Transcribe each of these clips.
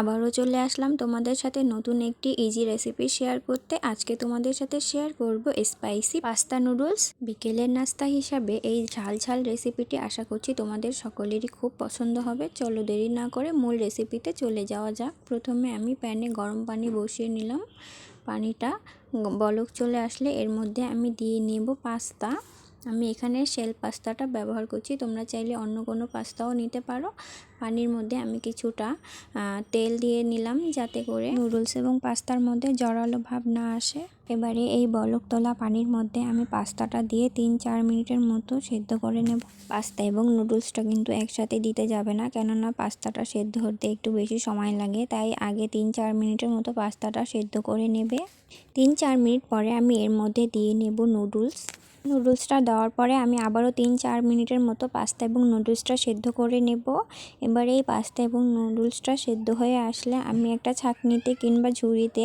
আবারও চলে আসলাম তোমাদের সাথে নতুন একটি ইজি রেসিপি শেয়ার করতে। আজকে তোমাদের সাথে শেয়ার করব স্পাইসি পাস্তা নুডলস বিকেলের নাস্তা হিসাবে এই ঝাল ঝাল রেসিপিটি আশা করছি তোমাদের সকলেরই খুব পছন্দ হবে। চলো দেরি না করে মূল রেসিপিতে চলে যাওয়া যাক। প্রথমে আমি প্যানে গরম পানি বসিয়ে নিলাম। পানিটা বলক চলে আসলে এর মধ্যে আমি দিয়ে নেব পাস্তা আমি এখানে শেল পাস্তাটা ব্যবহার করছি। তোমরা চাইলে অন্য কোনো পাস্তাও নিতে পারো। পানির মধ্যে আমি কিছুটা তেল দিয়ে নিলাম যাতে করে নুডলস এবং পাস্তার মধ্যে জড়ালো ভাব না আসে। এবারে এই বলক তোলা পানির মধ্যে আমি পাস্তাটা দিয়ে তিন চার মিনিটের মতো সেদ্ধ করে নেব। পাস্তা এবং নুডলসটা কিন্তু একসাথে দিতে যাবে না, কেননা পাস্তাটা সেদ্ধ হতে একটু বেশি সময় লাগে, তাই আগে তিন চার মিনিটের মতো পাস্তাটা সেদ্ধ করে নেবে। তিন চার মিনিট পরে আমি এর মধ্যে দিয়ে নেব নুডলস নুডলসটা দেওয়ার পরে আমি আবারও তিন চার মিনিটের মতো পাস্তা এবং নুডলসটা সেদ্ধ করে নেব। এবার এই পাস্তা এবং নুডলসটা সেদ্ধ হয়ে আসলে আমি একটা ছাঁকনিতে কিংবা ঝুড়িতে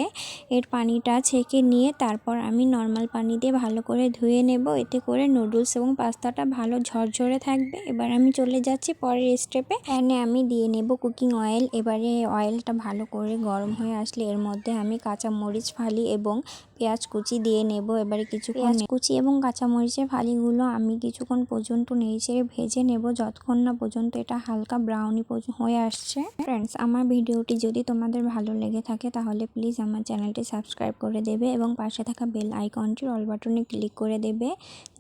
এর পানিটা ছেঁকে নিয়ে তারপর আমি নর্মাল পানি দিয়ে ভালো করে ধুয়ে নেব। এতে করে নুডলস এবং পাস্তাটা ভালো ঝরঝরে থাকবে। এবার আমি চলে যাচ্ছি পরের স্টেপে প্যানে আমি দিয়ে নেব কুকিং অয়েল এবারে অয়েলটা ভালো করে গরম হয়ে আসলে এর মধ্যে আমি কাঁচা মরিচ ফালি এবং পেঁয়াজ কুচি দিয়ে নেব। এবারে কিছু পেঁয়াজ কুচি এবং কাঁচামরিচের ফালিগুলো আমি কিছুক্ষণ পর্যন্ত নেড়ে ভেজে নেব। যতক্ষণ না পর্যন্ত এটা হালকা ব্রাউনি হয়ে আসছে। ফ্রেন্ডস আমার ভিডিওটি যদি তোমাদের ভালো লেগে থাকে তাহলে প্লিজ আমার চ্যানেলটি সাবস্ক্রাইব করে দেবে এবং পাশে থাকা বেল আইকনটির অল বাটনে ক্লিক করে দেবে।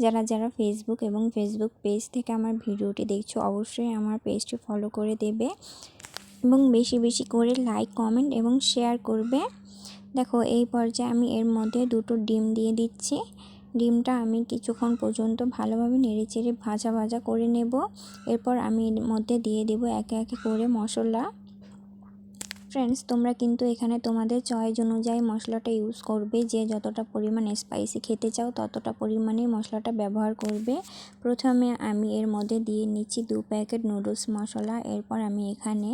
যারা যারা ফেসবুক এবং ফেসবুক পেজ থেকে আমার ভিডিওটি দেখছ অবশ্যই আমার পেজটি ফলো করে দেবে এবং বেশি বেশি করে লাইক কমেন্ট এবং শেয়ার করবে। দেখো এই পর্যায়ে আমি এর মধ্যে দুটো ডিম দিয়ে দিচ্ছি। ডিমটা আমি কিছুক্ষণ পর্যন্ত ভালোভাবে নেড়েচেড়ে ভাজা ভাজা করে নেব। এরপর আমি এর মধ্যে দিয়ে দেব একে একে করে মশলা। ফ্রেন্ডস তোমরা কিন্তু এখানে তোমাদের চয়েস অনুযায়ী মশলাটা ইউজ করবে। যে যতটা পরিমাণ স্পাইসি খেতে চাও, ততটা পরিমাণে মশলাটা ব্যবহার করবে। প্রথমে আমি এর মধ্যে দিয়ে নিচ্ছি দু প্যাকেট নুডলস মশলা। এরপর আমি এখানে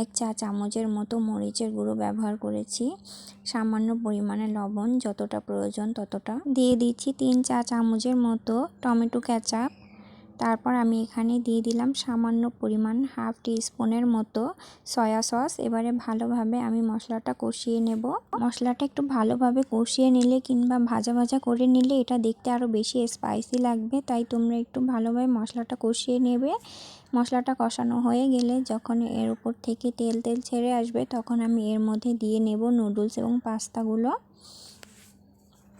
এক চা চামচের মতো মরিচের গুঁড়ো ব্যবহার করেছি। সামান্য পরিমাণে লবণ যতটা প্রয়োজন ততটা। দিয়ে দিচ্ছি তিন চা চামচের মতো টমেটো ক্যাচাপ তারপর আমি এখানে দিয়ে দিলাম সামান্য পরিমাণ হাফ টি স্পুনের মতো সয়া সস। এবারে ভালোভাবে আমি মশলাটা কষিয়ে নেব। মশলাটা একটু ভালোভাবে কষিয়ে নিলে কিংবা ভাজা ভাজা করে নিলে এটা দেখতে আরও বেশি স্পাইসি লাগবে। তাই তোমরা একটু ভালোভাবে মশলাটা কষিয়ে নেবে। মশলাটা কষানো হয়ে গেলে যখন এর উপর থেকে তেল তেল ছেড়ে আসবে তখন আমি এর মধ্যে দিয়ে নেব নুডলস এবং পাস্তাগুলো।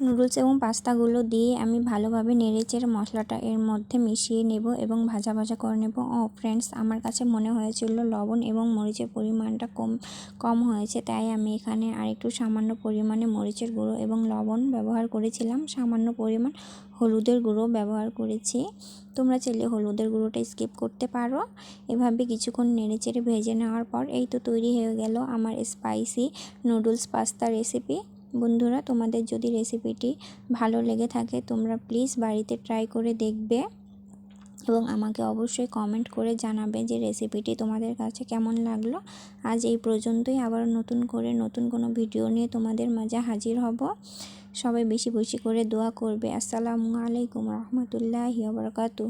নুডলস এবং পাস্তাগুলো দিয়ে আমি ভালোভাবে নেড়েচেড়ে মশলাটা এর মধ্যে মিশিয়ে নেব এবং ভাজা ভাজা করে নেব। ও ফ্রেন্ডস, আমার কাছে মনে হয়েছিল লবণ এবং মরিচের পরিমাণটা কম কম হয়েছে, তাই আমি এখানে আরেকটু সামান্য পরিমাণে মরিচের গুঁড়ো এবং লবণ ব্যবহার করেছিলাম। সামান্য পরিমাণ হলুদের গুঁড়ো ব্যবহার করেছি। তোমরা চাইলে হলুদের গুঁড়োটা স্কিপ করতে পারো। এভাবে কিছুক্ষণ নেড়েচেড়ে ভেজে নেওয়ার পর এই তো তৈরি হয়ে গেল আমার স্পাইসি নুডলস পাস্তা রেসিপি বন্ধুরা, তোমাদের যদি রেসিপিটি ভালো লেগে থাকে, তোমরা প্লিজ বাড়িতে ট্রাই করে দেখবে এবং আমাকে অবশ্যই কমেন্ট করে জানাবে যে রেসিপিটি তোমাদের কাছে কেমন লাগল। আজ এই পর্যন্তই আবার নতুন করে নতুন কোনো ভিডিও নিয়ে তোমাদের মাঝে হাজির হব। সবাই বেশি বেশি করে দোয়া করবে। আসসালামু আলাইকুম রহমতুল্লাহি বরকাতু